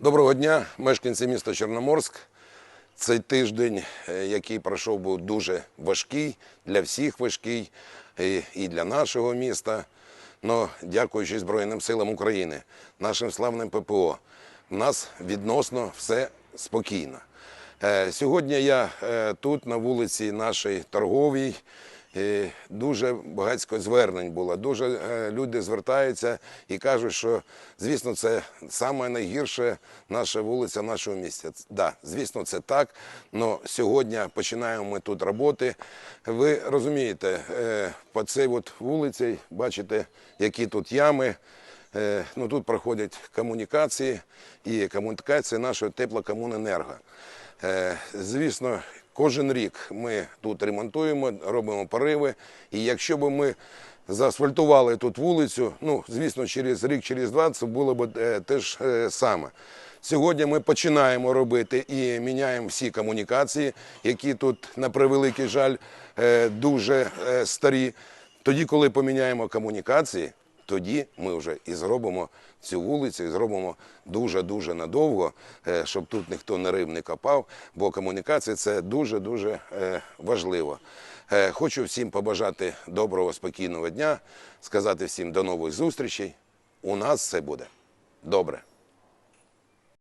Доброго дня, мешканці міста Чорноморськ. Цей тиждень, е, який пройшов, був дуже важкий, для всіх важкий і- для нашого міста. Но дякуючи Збройним силам України, нашим славним ППО, в нас відносно все спокійно. Е, Сьогодні я е, тут, на вулиці нашій торговій, дуже багатько звернень було. Дуже е, люди звертаються і кажуть, що звісно, це саме найгірша наша вулиця в нашому місті. Да, звісно, це так. але сьогодні починаємо ми тут роботи. Ви розумієте, е, по цій от вулиці бачите, які тут ями. Е, Ну, тут проходять комунікації і комунікації нашої теплокомуненерго. Звісно, кожен рік ми тут ремонтуємо, робимо пориви. І якщо б ми заасфальтували тут вулицю, ну, звісно, через рік, через два це було б е, те ж е, саме. Сьогодні ми починаємо робити і міняємо всі комунікації, які тут, на превеликий жаль, е, дуже старі. Тоді, коли поміняємо комунікації, тоді ми вже і зробимо цю вулицю, і зробимо дуже-дуже надовго, е, щоб тут ніхто на рив, не копав, бо комунікація це дуже-дуже е, важливо. Е, Хочу всім побажати доброго, спокійного дня, сказати всім до нових зустрічей. У нас все буде добре.